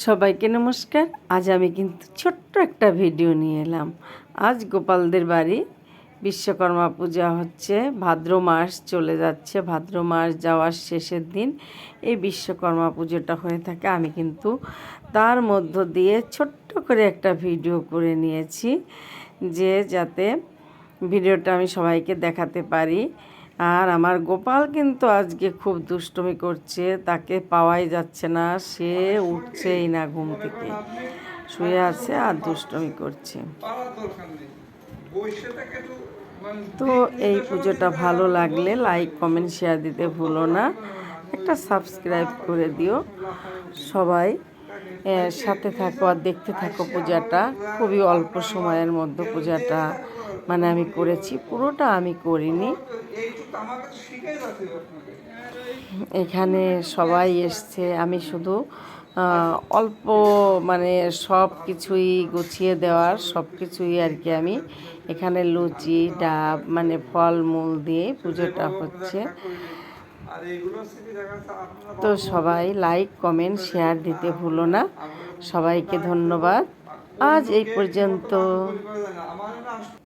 সবাইকে নমস্কার। আজ আমি কিন্তু ছোট্ট একটা ভিডিও নিয়ে এলাম। আজ গোপালদের বাড়ি। বিশ্বকর্মা পূজা হচ্ছে। ভাদ্র মাস চলে যাচ্ছে। ভাদ্র মাস যাওয়ার শেষের দিন এই বিশ্বকর্মা পুজোটা হয়ে থাকে। আমি কিন্তু তার মধ্য দিয়ে ছোট্ট করে একটা ভিডিও করে নিয়েছি যে যাতে ভিডিওটা আমি সবাইকে দেখাতে পারি। আর আমার গোপাল কিন্তু আজকে খুব দুষ্টুমি করছে, তাকে পাওয়াই যাচ্ছে না, সে উঠছেই না ঘুম থেকে। শুয়ে আছে আর দুষ্টুমি করছে। তো এই পুজোটা ভালো লাগলে লাইক, কমেন্ট, শেয়ার দিতে ভুলো না। একটা সাবস্ক্রাইব করে দিও সবাই। সাথে থাকো আর দেখতে থাকো পূজাটা। খুবই অল্প সময়ের মধ্যে পূজাটা মানে আমি করেছি, পুরোটা আমি করিনি। এখানে সবাই এসছে, আমি শুধু অল্প মানে সব কিছুই গুছিয়ে দেওয়ার, সব কিছুই আর কি আমি এখানে লুচি, ডাব মানে ফল মূল দিয়ে পুজোটা হচ্ছে। তো সবাই লাইক কমেন্ট শেয়ার দিতে ভুলো না। সবাইকে ধন্যবাদ। আজ এই পর্যন্ত।